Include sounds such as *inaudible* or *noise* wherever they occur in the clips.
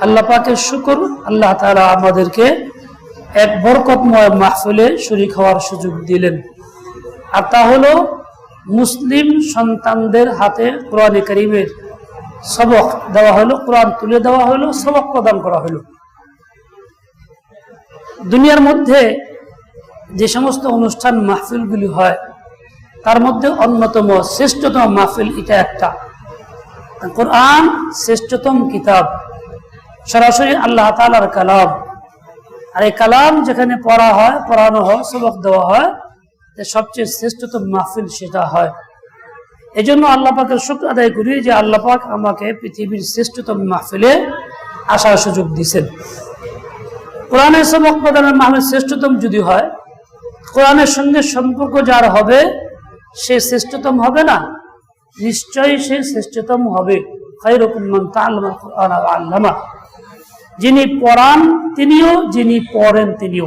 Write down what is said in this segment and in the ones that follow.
আল্লাহ পাকের শুকর, আল্লাহ তাআলা আমাদেরকে এক বরকতময় মাহফিলে শরীক হওয়ার সুযোগ দিলেন। আর তা হলো মুসলিম সন্তানদের হাতে কোরআনে করিমের সবক দেওয়া হলো, কোরআন তুলে দেওয়া হলো, সবক প্রদান করা হলো। দুনিয়ার মধ্যে যে সমস্ত অনুষ্ঠান, মাহফিলগুলি হয়, তার মধ্যে অন্যতম শ্রেষ্ঠতম মাহফিল এটা একটা। কোরআন শ্রেষ্ঠতম কিতাব। সরাসরি আল্লাহ তালার কালাম। আর এই কালাম যেখানে পড়া হয়, পড়ানো হয়, সবক দেওয়া হয় সবচেয়ে শ্রেষ্ঠতম মাহফিল সেটা হয়। এই জন্য আল্লাহ পাকের শুক্র আদায় করি যে আল্লাহ পাক আমাকে পৃথিবীর শ্রেষ্ঠতম মাহফিলে আসার সুযোগ দিয়েছেন কোরআনের সবক প্রদানের মাহফিল শ্রেষ্ঠতম যদি হয়, কোরআনের সঙ্গে সম্পর্ক যার হবে, সে শ্রেষ্ঠতম হবে না? নিশ্চয়ই সে শ্রেষ্ঠতম হবে। আল্লামা। যিনি পড়ান তিনিও, যিনি পড়েন তিনিও।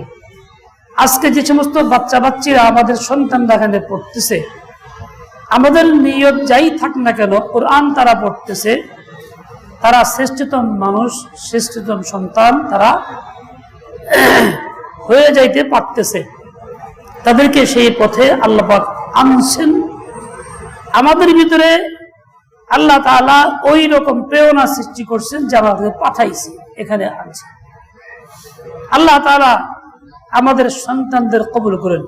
আজকে যে সমস্ত বাচ্চা বাচ্চিরা আমাদের সন্তানরা এখানে পড়তেছে, আমাদের নিয়ত যাই থাক না কেন, কোরআন তারা পড়তেছে, তারা শ্রেষ্ঠতম মানুষ, শ্রেষ্ঠতম সন্তান তারা *clears throat* হয়ে যাইতে পারতেছে। তাদেরকে সেই পথে আল্লাপাক আনছেন। আমাদের ভিতরে আল্লাহ তালা ওই রকম প্রেরণা সৃষ্টি করছেন যা আমাদের পাঠাইছে। এখানে আনছে আল্লাহ তালা আমাদের সন্তানদের কবুল করেন।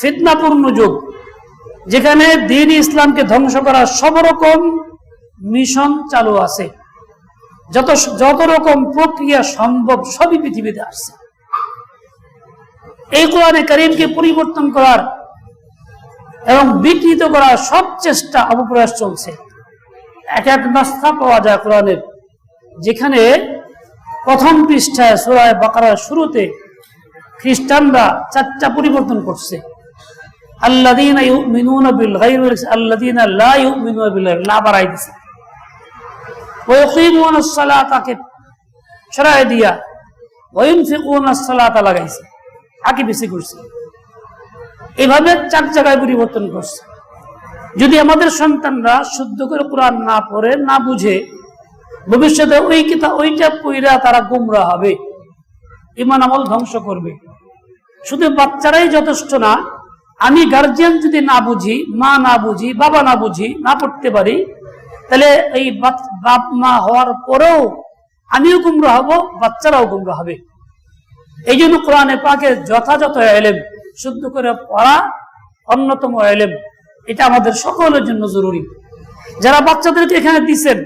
ফিতনাপূর্ণ যুগ, যেখানে দিন ইসলামকে ধ্বংস করার সব রকম মিশন চালু আছে। যত যত রকম প্রক্রিয়া সম্ভব সবই পৃথিবীতে আসছে। এই কোরআনে করিমকে পরিবর্তন করার এবং বিকৃত করার সব চেষ্টা অপপ্রয়াস চলছে। এক এক নাস্তা পাওয়া যায় কোরআনের, যেখানে প্রথম পৃষ্ঠায় সুরায় বাকারার শুরুতে খ্রিস্টানরা চারটা পরিবর্তন করছে। ছড়ায় দিয়া লাগাইছে। বেশি করছে এভাবে চার জায়গায় পরিবর্তন করছে। যদি আমাদের সন্তানরা শুদ্ধ করে কোরআন না পড়ে, না বুঝে ভবিষ্যতে ওই কিতা, ওইটা পইরা তারা গুমরা হবে। ইমান আমল ধ্বংস করবে। শুধু বাচ্চারাই যথেষ্ট না, আমি গার্জিয়ান যদি না বুঝি, মা না বুঝি, বাবা না বুঝি, না পড়তে পারি, তাহলে এই বাপ মা হওয়ার পরেও আমিও গুমরা হব, বাচ্চারাও গুমরা হবে। এই জন্য কোরআনে পাকে যথাযথ এলেম, শুদ্ধ করে পড়া অন্যতম এলেম। এটা আমাদের সকলের জন্য জরুরি। যারা বাচ্চাদেরকে এখানে দিচ্ছেন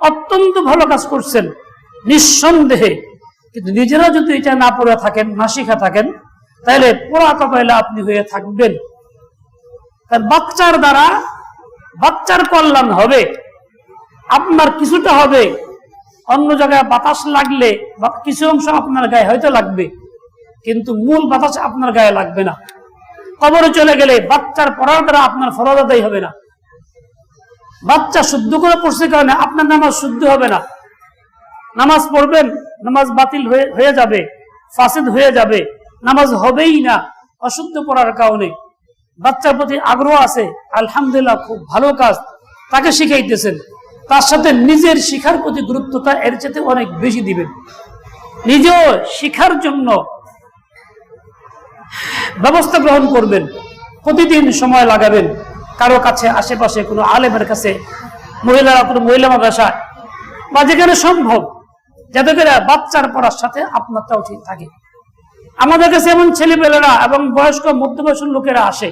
অত্যন্ত ভালো কাজ করছেন, নিঃসন্দেহে। কিন্তু নিজেরা যদি এটা না পড়ে থাকেন, না শিখা থাকেন, তাহলে পোড়া কপাইলে আপনি হয়ে থাকবেন। কারণ বাচ্চার দ্বারা বাচ্চার কল্যাণ হবে, আপনার কিছুটা হবে। অন্য জায়গায় বাতাস লাগলে বা কিছু অংশ আপনার গায়ে হয়তো লাগবে, কিন্তু মূল বাতাস আপনার গায়ে লাগবে না। কবরে চলে গেলে বাচ্চার পড়ার দ্বারা আপনার ফরজ আদায় হবে না। বাচ্চা শুদ্ধ করে পড়ছে কারণে আপনার নামাজ শুদ্ধ হবে না। নামাজ পড়বেন, নামাজ বাতিল হয়ে যাবে, ফাসিদ হয়ে যাবে, নামাজ হবেই না, অশুদ্ধ পড়ার কারণে। বাচ্চার প্রতি আগ্রহ আছে, আলহামদুলিল্লাহ খুব ভালো কাজ, তাকে শিখাইতেছেন। তার সাথে নিজের শিখার প্রতি গুরুত্বটা এর চেয়ে অনেক বেশি দিবেন। নিজেও শিখার জন্য ব্যবস্থা গ্রহণ করবেন, প্রতিদিন সময় লাগাবেন। কারও কাছে, আশেপাশে কোনো আলেমের কাছে, মহিলারা, কোনো মহিলা মাদ্রাসা বা যেখানে সম্ভব, যাতে করে বাচ্চার পড়ার সাথে আপনারটাও ঠিক থাকে। আমাদের কাছে এমন ছেলেপেলেরা এবং বয়স্ক মধ্যবয়সের লোকেরা আসে।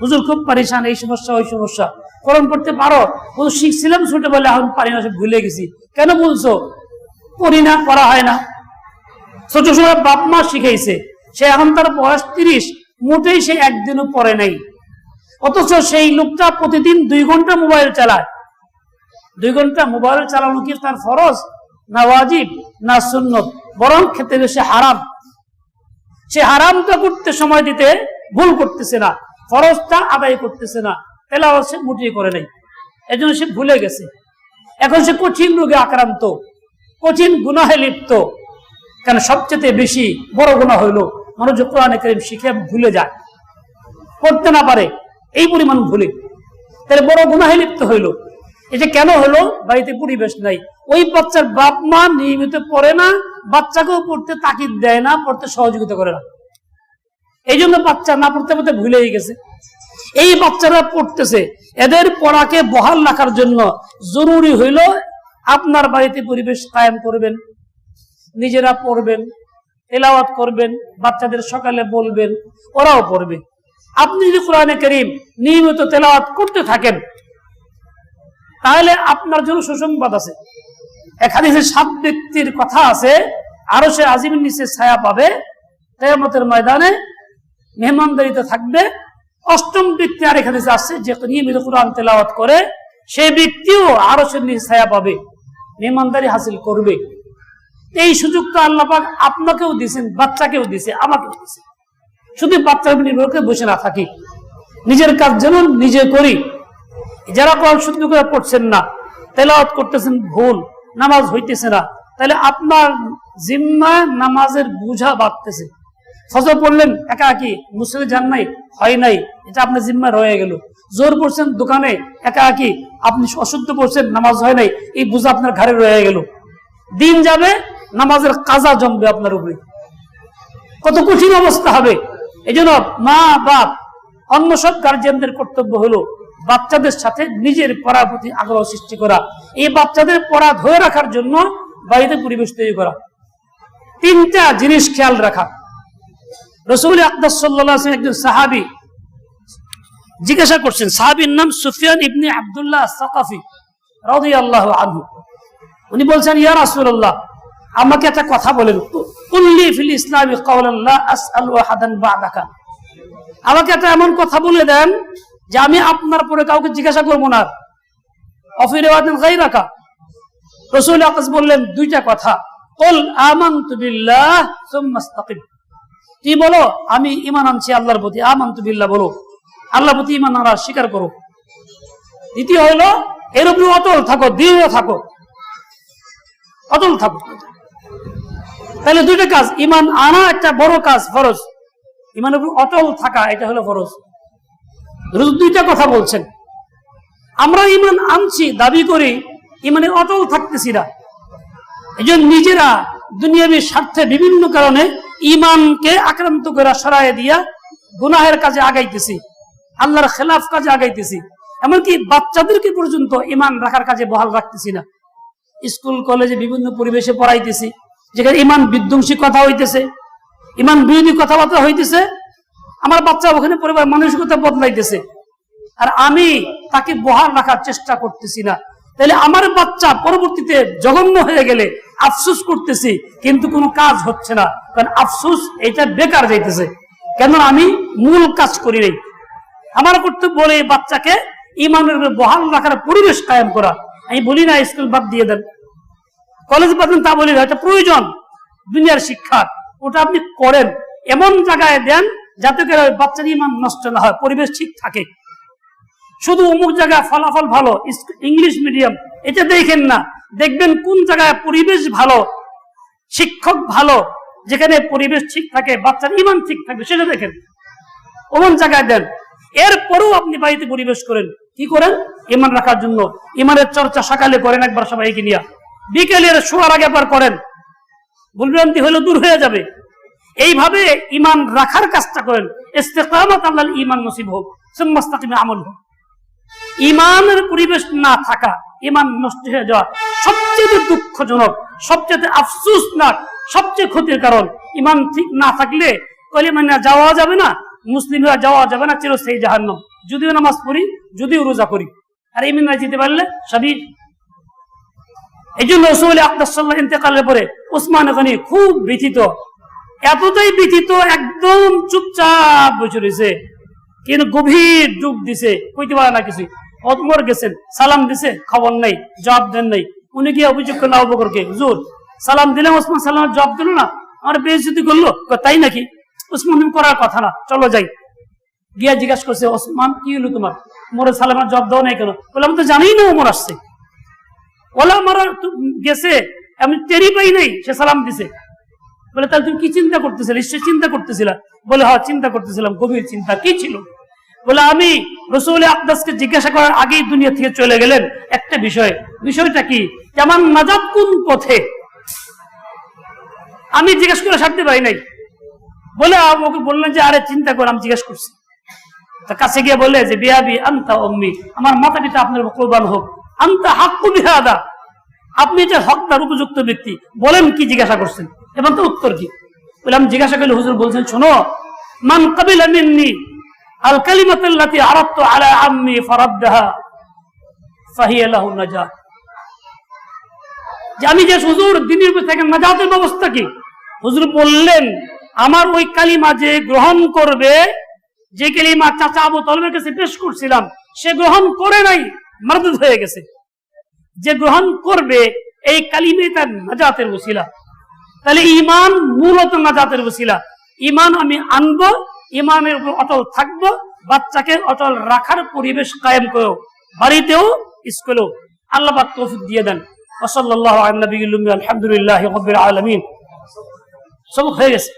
হুজুর, খুব পারিশান, এই সমস্যা, ওই সমস্যা। করণ পড়তে পারো? ও শিখছিলাম ছোটবেলা এখন পারি না ভুলে গেছি। কেন বলছো? পড়ি না করা হয় না। ছোট সময় বাপ মা শিখাইছে, সে এখন তার বয়স তিরিশ, মোটেই সে একদিনও পড়ে নাই। অথচ সেই লোকটা প্রতিদিন দুই ঘণ্টা মোবাইল চালায়। দুই ঘণ্টা মোবাইল চালানো কি তার ফরজ? না ওয়াজিব, না সুন্নত। বরং খেতে বেশি হারাম। সে হারামটা করতে সময় দিতে ভুল করতেছে না। ফরজটা আদায় করতেছে না। তেলাও সে মুটিয়ে করে নাই। এজন্য সে ভুলে গেছে। এখন সে কঠিন রোগে আক্রান্ত। কঠিন গুনাহে লিপ্ত। কেন সবচেয়ে বেশি বড় গুণা হইল মানুষ কোরআনে করিম শিখে ভুলে যায়। করতে না পারে। এই পরিমাণ ভুলে। তাহলে বড় গুনাহে লিপ্ত হইল। এটা কেন হলো? বাড়িতে পরিবেশ নাই। ওই বাচ্চার বাপ মা নিয়মিত পড়ে না, বাচ্চাকেও পড়তে তাকিদ দেয় না, পড়তে সহযোগিতা করে না। এই জন্য বাচ্চা না পড়তে পড়তে ভুলেই গেছে। এই বাচ্চারা পড়তেছে। এদের পড়াকে বহাল রাখার জন্য জরুরি হইল আপনার বাড়িতে পরিবেশ কায়েম করবেন, নিজেরা পড়বেন, তেলাওয়াত করবেন, বাচ্চাদের সকালে বলবেন, ওরাও পড়বে। আপনি যদি কোরআনে করিম নিয়মিত তেলাওয়াত করতে থাকেন, তাহলে আপনার জন্য সুসংবাদ আছে। এখানে যে সাত ব্যক্তির কথা আছে, আরও সে আজিমের নিচে ছায়া পাবে, কেয়ামতের ময়দানে মেহমানদারিতে থাকবে। অষ্টম ব্যক্তি আর এখানে আসছে, যে নিয়মিত কোরআন তেলাওয়াত করে সেই ব্যক্তিও আরও সে নিচে ছায়া পাবে, মেহমানদারি হাসিল করবে। এই সুযোগটা আল্লাপাক আপনাকেও দিয়েছেন, বাচ্চাকেও দিছে আমাকেও দিছে শুধু বাচ্চার উপর নির্ভর করে বসে না থাকি। নিজের কাজ যেন নিজে করি, যারা কোরআন শুদ্ধ করে পড়ছেন না, তেলাওয়াত করতেছেন ভুল, নামাজ হইতেছে না, তাহলে আপনার জিম্মা নামাজের বুঝা বাড়তেছে। ফজর পড়লেন একা একই মুসলিম যান নাই, হয় নাই, এটা আপনার জিম্মা রয়ে গেল। জোর পড়ছেন দোকানে একা একই আপনি অশুদ্ধ পড়ছেন, নামাজ হয় নাই, এই বুঝা আপনার ঘরে রয়ে গেল। দিন যাবে, নামাজের কাজা জমবে আপনার উপরে। কত কঠিন অবস্থা হবে। এই জন্য মা, বাপ, অন্য সব গার্জিয়ানদের কর্তব্য হলো বাচ্চাদের সাথে নিজের পড়ার প্রতি আগ্রহ সৃষ্টি করা। এই বাচ্চাদের পড়া ধরে রাখার জন্য বাড়িতে পরিবেশ তৈরি করা। তিনটা জিনিস খেয়াল রাখা। রসুল আকদাস সাল্লাহ একজন সাহাবি জিজ্ঞাসা করছেন, সাহাবির নাম সুফিয়ান ইবনে আবদুল্লাহ সাকাফি রাউদি আল্লাহ আনহু। উনি বলছেন, ইয়া রাসূলুল্লাহ, আমাকে একটা কথা বলেন কুল্লি ফিল ইসলামি আমাকে একটা এমন কথা বলে দেন যে আমি আপনার পরে কাউকে জিজ্ঞাসা করব না। অফিরে গাই রাখা রসুল আকাশ বললেন, দুইটা কথা। কল কি বলো, আমি ইমান আনছি আল্লাহর প্রতি। বলো। আল্লাহর প্রতি ইমান আনার স্বীকার করো। দ্বিতীয় হলো, এর উপরে অটল থাকো, দৃঢ় থাকো। অটল থাকো। তাহলে দুইটা কাজ, ইমান আনা একটা বড় কাজ, ফরজ। উপর অটল থাকা, এটা হলো ফরজ। দুইটা কথা বলছেন। আমরা ইমান আনছি, দাবি করি, ইমানে অটল থাকতেছি না। এই নিজেরা দুনিয়াবী স্বার্থে বিভিন্ন কারণে ইমানকে আক্রান্ত করে সরাই দিয়া গুনাহের কাজে আগাইতেছি, আল্লাহর খেলাফ কাজে আগাইতেছি। এমনকি বাচ্চাদেরকে পর্যন্ত ইমান রাখার কাজে বহাল রাখতেছি না। স্কুল, কলেজে বিভিন্ন পরিবেশে পড়াইতেছি। যেখানে ইমান বিধ্বংসী কথা হইতেছে, ইমান বিরোধী কথাবার্তা হইতেছে, আমার বাচ্চা ওখানে পরিবার মানসিকতা বদলাইতেছে। আর আমি তাকে বহাল রাখার চেষ্টা করতেছি না। তাহলে আমার বাচ্চা পরবর্তীতে জঘন্য হয়ে গেলে আফসুস করতেছি, কিন্তু কোনো কাজ হচ্ছে না। কারণ আফসুস এটা বেকার যাইতেছে। কেন আমি মূল কাজ করি নাই। আমার কর্তব্য বলে বাচ্চাকে ইমানের বহাল রাখার পরিবেশ কায়েম করা। আমি বলি না স্কুল বাদ দিয়ে দেন। কলেজ দেন তা বলি এটা প্রয়োজন দুনিয়ার শিক্ষা। ওটা আপনি করেন, এমন জায়গায় দেন যাতে করে বাচ্চার ইমান নষ্ট না হয়, পরিবেশ ঠিক থাকে। শুধু অমুক জায়গায় ফলাফল ভালো ইংলিশ মিডিয়াম, এটা দেখেন না। দেখবেন কোন জায়গায় পরিবেশ ভালো, শিক্ষক ভালো, যেখানে পরিবেশ ঠিক থাকে, বাচ্চার ইমান ঠিক থাকবে, সেটা দেখেন। অমন জায়গায় দেন। এরপরেও আপনি বাড়িতে পরিবেশ করেন। কি করেন? ইমান রাখার জন্য। ইমানের চর্চা সকালে করেন একবার সবাইকে নিয়ে। বিকেলের শোয়ার আগে একবার করেন। ভুলভ্রান্তি হলে দূর হয়ে যাবে। এইভাবে ইমান রাখার কাজটা করেন। আল্লাহ ইমান নসিব হোক সুম্মাস্তাকিমে আমল হোক। ইমানের পরিবেশ না থাকা ইমান নষ্ট হয়ে যাওয়া সবচেয়ে দুঃখজনক, সবচেয়ে আফসুসনাক, সবচেয়ে ক্ষতির কারণ। ইমান ঠিক না থাকলে কলিমানা যাওয়া যাবে না, মুসলিমরা যাওয়া যাবে না চির চিরস্থায়ী জাহান্নাম। যদিও নামাজ পড়ি, যদিও রোজা করি। আর ইমান না যেতে পারলে সবই এই জন্য রসুল আকদাসাল্লাহ ইন্তেকালের পরে ওসমান গনি খুব ব্যথিত এতটাই ব্যথিত একদম চুপচাপ বসে রয়েছে। কিন্তু গভীর ডুব দিছে, কইতে পারে না কিছু অতমর গেছেন, সালাম দিছে, খবর নাই, জবাব দেন নাই। উনি গিয়ে অভিযোগ করল আবু বকরকে, হুজুর, সালাম দিলাম ওসমান সালাম জবাব দিল না? আমার বেইজ্জতি করল? তাই নাকি? ওসমান তুমি করার কথা না, চলো যাই। গিয়া জিজ্ঞাসা করছে, ওসমান, কি হলো তোমার? মোরে সালামের জবাব দাও নাই কেন? বলে আমি তো জানি না ওমর আসছে। আমার গেছে, আমি টেরি পাই নাই, সে সালাম দিছে। বলে, তাহলে তুমি কি চিন্তা করতেছিলে? চিন্তা বলে হ্যাঁ চিন্তা করতেছিলাম, গভীর চিন্তা, কি ছিল? বলে, আমি রসুল জিজ্ঞাসা করার আগেই দুনিয়া থেকে চলে গেলেন। একটা বিষয়, বিষয়টা কি? আমার নাজাত কোন পথে? আমি জিজ্ঞেস করে সারতে পারি নাই। বলে, আমাকে বললেন যে, আরে, চিন্তা করে, আমি জিজ্ঞেস করছি। তা কাছে গিয়ে বলে যে, বিয়াবি আন্তা অম্মি আমার মাতা পিতা আপনার কোরবান হোক। আন্তা হাক্কু বিহাদা। আপনি যে হকদার, উপযুক্ত ব্যক্তি, বলেন কি জিজ্ঞাসা করছেন? এবং তো উত্তর কি? বললাম জিজ্ঞাসা করলে হুজুর বলছেন, শোনো, মান কাবিলা মিন্নি, আল কালিমাতুল্লাতি আরাদতু আলা আম্মি ফারাদ্দাহা, ফাহিয়া লাহু নাজাত। যে আমি যে হুজুর, দিনের থেকে নাজাতের ব্যবস্থা কি? হুজুর বললেন, আমার ওই কালিমা যে গ্রহণ করবে, যে কালিমা চাচা আবু তলবের কাছে পেশ করছিলাম, সে গ্রহণ করে নাই। মারদুদ হয়ে গেছে। যে গ্রহণ করবে এই কালিমে তার নাজাতের বসিলা তাহলে ইমান মূলত নাজাতের বসিলা ইমান আমি আনব ইমানের উপর অটল থাকব, বাচ্চাকে অটল রাখার পরিবেশ কায়েম করো, বাড়িতেও, স্কুলেও। আল্লাহ তৌফিক দিয়ে দেন। আলহামদুলিল্লাহ আলমিন। সব হয়ে গেছে।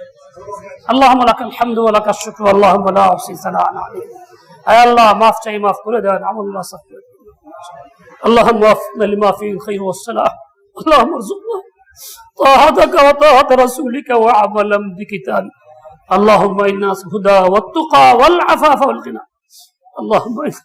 আল্লাহ আলহামদু আল্লাহ, মাফ চাই, মাফ করে দেন। আমুল্লাহ সাফ اللهم وفقنا لما فيه الخير والصلاح. اللهم ارزقنا طاعتك وطاعة رسولك وعملا بكتابك اللهم إنا الهدى والتقى والعفاف والغنى. اللهم إنا